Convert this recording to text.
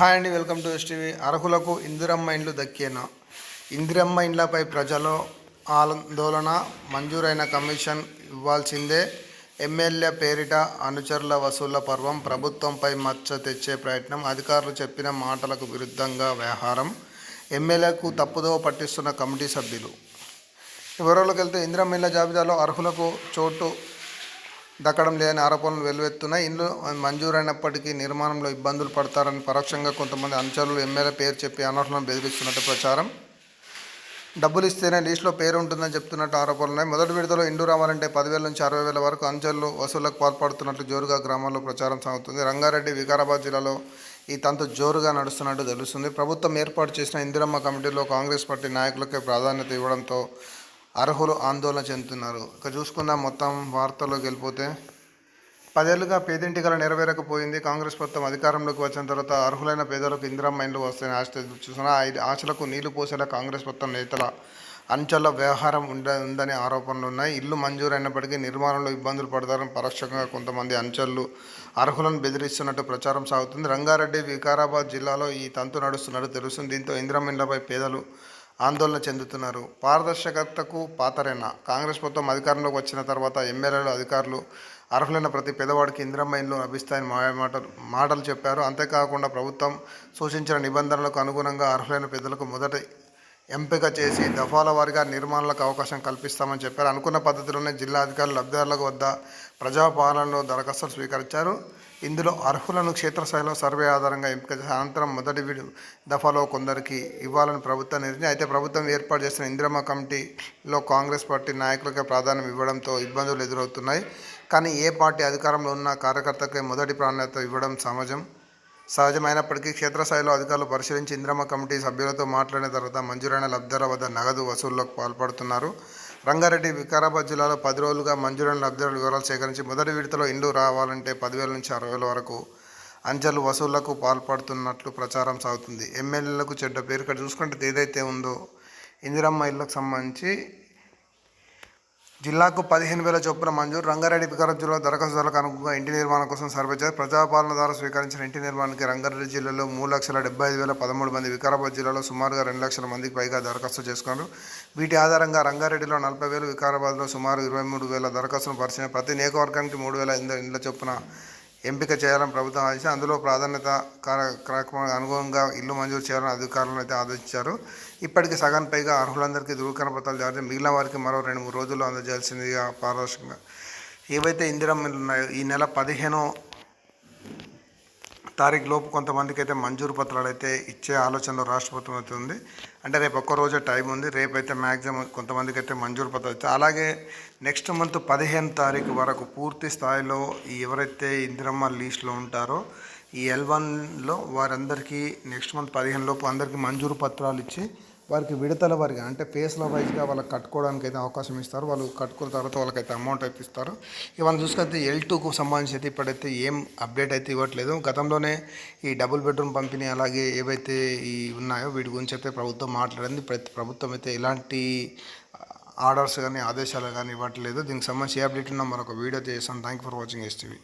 Hi అండి welcome to STV. అర్హులకు ఇందిరమ్మ ఇండ్లు దక్కేనా. ఇందిరమ్మ ఇండ్లపై ప్రజలు ఆందోళన మంజూరైన కమిషన్ ఇవ్వాల్సిందే. ఎమ్మెల్యే పేరిట అనుచరుల వసూళ్ళ పర్వం ప్రభుత్వంపై మచ్చ తెచ్చే ప్రయత్నం అధికారులు చెప్పిన మాటలకు విరుద్ధంగా వ్యవహారం. ఎమ్మెల్యేకు తప్పుదోవ పట్టిస్తున్న కమిటీ సభ్యులు. వివరాలకు వెళ్తే ఇందిరమ్మ ఇండ్ల జాబితాలో అర్హులకు చోటు దక్కడం లేని ఆరోపణలు వెల్లువెత్తున్నాయి. ఇల్లు మంజూరైనప్పటికీ నిర్మాణంలో ఇబ్బందులు పడతారని పరోక్షంగా కొంతమంది అనుచరులు ఎమ్మెల్యే పేరు చెప్పి అనర్హులను బెదిరిస్తున్నట్టు ప్రచారం. డబ్బులు ఇస్తేనే లిస్టులో పేరు ఉంటుందని చెప్తున్నట్టు ఆరోపణలు ఉన్నాయి. మొదటి విడతలో ఇండు రావాలంటే పదివేల నుంచి అరవై వేల వరకు అంచెలు వసూళ్ళకు పాల్పడుతున్నట్లు జోరుగా గ్రామాల్లో ప్రచారం సాగుతుంది. రంగారెడ్డి వికారాబాద్ జిల్లాలో ఈ తంతు జోరుగా నడుస్తున్నట్టు తెలుస్తుంది. ప్రభుత్వం ఏర్పాటు చేసిన ఇందిరమ్మ కమిటీలో కాంగ్రెస్ పార్టీ నాయకులకే ప్రాధాన్యత ఇవ్వడంతో అర్హులు ఆందోళన చెందుతున్నారు. ఇక చూసుకుందాం మొత్తం వార్తల్లోకి వెళ్ళిపోతే. పదేళ్ళుగా పేదింటి కళ నెరవేరకపోయింది కాంగ్రెస్ ప్రభుత్వం అధికారంలోకి వచ్చిన తర్వాత అర్హులైన పేదలకు ఇందిరా మైండ్లు వస్తాయని ఆశ చూసిన ఆశలకు నీళ్ళు పోసేలా కాంగ్రెస్ ప్రభుత్వం నేతల అంచెల వ్యవహారం ఉండ ఉందనే ఆరోపణలు ఉన్నాయి. ఇల్లు మంజూరైనప్పటికీ నిర్మాణంలో ఇబ్బందులు పడతారని పరోక్షంగా కొంతమంది అంచెలు అర్హులను బెదిరిస్తున్నట్టు ప్రచారం సాగుతుంది. రంగారెడ్డి వికారాబాద్ జిల్లాలో ఈ తంతు నడుస్తున్నట్టు తెలుస్తుంది. దీంతో ఇందిరమ్మ పేదలు ఆందోళన చెందుతున్నారు. పారదర్శకతకు పాతరేన? కాంగ్రెస్ ప్రభుత్వం అధికారంలోకి వచ్చిన తర్వాత ఎమ్మెల్యేలు అధికారులు అర్హులైన ప్రతి పేదవాడికి ఇందిరమ్మ ఇల్లు లభిస్తాయని మాటలు మాటలు చెప్పారు. అంతేకాకుండా ప్రభుత్వం సూచించిన నిబంధనలకు అనుగుణంగా అర్హులైన పేదలకు మొదటి ఎంపిక చేసి దఫాల వారిగా నిర్మాణాలకు అవకాశం కల్పిస్తామని చెప్పారు. అనుకున్న పద్ధతిలోనే జిల్లా అధికారులు లబ్ధిదారుల వద్ద ప్రజాపాలనలో దరఖాస్తులు స్వీకరించారు. ఇందులో అర్హులను క్షేత్రస్థాయిలో సర్వే ఆధారంగా ఎంపిక చేసి అనంతరం మొదటి దఫాలో కొందరికి ఇవ్వాలని ప్రభుత్వం నిర్ణయం. అయితే ప్రభుత్వం ఏర్పాటు చేసిన ఇందిరమ్మ కమిటీలో కాంగ్రెస్ పార్టీ నాయకులకే ప్రాధాన్యం ఇవ్వడంతో ఇబ్బందులు ఎదురవుతున్నాయి. కానీ ఏ పార్టీ అధికారంలో ఉన్న కార్యకర్తకే మొదటి ప్రాధాన్యత ఇవ్వడం సమాజం సహజమైనప్పటికీ క్షేత్రస్థాయిలో అధికారులు పరిశీలించి ఇంద్రమ్మ కమిటీ సభ్యులతో మాట్లాడిన తర్వాత మంజూరైన లబ్ధిదారుల వద్ద నగదు వసూళ్ళకు పాల్పడుతున్నారు. రంగారెడ్డి వికారాబాద్ జిల్లాలో పది రోజులుగా మంజూరైన లబ్ధిదారుల వివరాలు సేకరించి మొదటి విడతలో ఇండ్లు రావాలంటే పదివేల నుంచి అరవై వేల వరకు అంచెలు వసూళ్ళకు పాల్పడుతున్నట్లు ప్రచారం సాగుతుంది. ఎమ్మెల్యేలకు చెడ్డ పేరు ఇక్కడ చూసుకుంటే ఏదైతే ఉందో ఇందిరమ్మ ఇళ్ళకు సంబంధించి జిల్లాకు పదిహేను వేల చొప్పున మంజూరు. రంగారెడ్డి వికారం జిల్లా దరఖాస్తుదారులకు అనుగుణంగా ఇంటి నిర్మాణం కోసం సర్వే చేసి ప్రజాపాలన ద్వారా స్వీకరించిన ఇంటి నిర్మాణానికి రంగారెడ్డి జిల్లాలో మూడు లక్షల డెబ్బై ఐదు వేల పదమూడు మంది వికారాబాద్ జిల్లాలో సుమారుగా రెండు లక్షల మందికి పైగా దరఖాస్తు చేసుకున్నారు. వీటి ఆధారంగా రంగారెడ్డిలో నలభై వేలు వికారాబాద్లో సుమారు ఇరవై మూడు వేల దరఖాస్తును పరిచిన ప్రతి నియోజకవర్గానికి మూడు వేల ఇండ్ల చొప్పున ఎంపిక చేయాలని ప్రభుత్వం ఆదేశించి అందులో ప్రాధాన్యత కార్యక్రమానికి అనుగుణంగా ఇల్లు మంజూరు చేయాలని అధికారులను అయితే ఆదేశించారు. ఇప్పటికి సగం పైగా అర్హులందరికీ ధృవీకరణ పత్రాలు జారీ మిగిలిన వారికి మరో రెండు మూడు రోజుల్లో అందజేయాల్సిందిగా పారదర్శకంగా. ఏవైతే ఇందిరమ్మలు ఉన్నాయో ఈ నెల పదిహేను తారీఖు లోపు కొంతమందికి అయితే మంజూరు పత్రాలు అయితే ఇచ్చే ఆలోచనలో రాష్ట్ర ప్రభుత్వం అయితే ఉంది. అంటే రేపు ఒక్క రోజే టైం ఉంది. రేపు అయితే మ్యాక్సిమం కొంతమందికి అయితే మంజూరు పత్రాలు అయితే అలాగే నెక్స్ట్ మంత్ పదిహేను తారీఖు వరకు పూర్తి స్థాయిలో ఎవరైతే ఇందిరమ్మ లీస్ట్లో ఉంటారో ఈ ఎల్ వన్లో వారందరికీ నెక్స్ట్ మంత్ పదిహేను లోపు అందరికీ మంజూరు పత్రాలు ఇచ్చి వారికి విడతల వారిగా అంటే ఫేస్ల వైజ్గా వాళ్ళకి కట్టుకోవడానికి అయితే అవకాశం ఇస్తారు. వాళ్ళు కట్టుకున్న తర్వాత వాళ్ళకైతే అమౌంట్ అయితే ఇస్తారు. ఇవన్నీ చూసుకుంటే ఎల్ టూకు సంబంధించి అయితే ఇప్పుడైతే ఏం అప్డేట్ అయితే ఇవ్వట్లేదు. గతంలోనే ఈ డబుల్ బెడ్రూమ్ పంపిణీ అలాగే ఏవైతే ఈ ఉన్నాయో వీటి గురించి అయితే ప్రభుత్వం మాట్లాడింది. ప్రతి ప్రభుత్వం అయితే ఎలాంటి ఆర్డర్స్ కానీ ఆదేశాలు కానీ ఇవ్వట్లేదు. దీనికి సంబంధించి ఏ అప్డేట్ ఉన్నా మరొక వీడియో చేస్తాను. Thank you for watching STV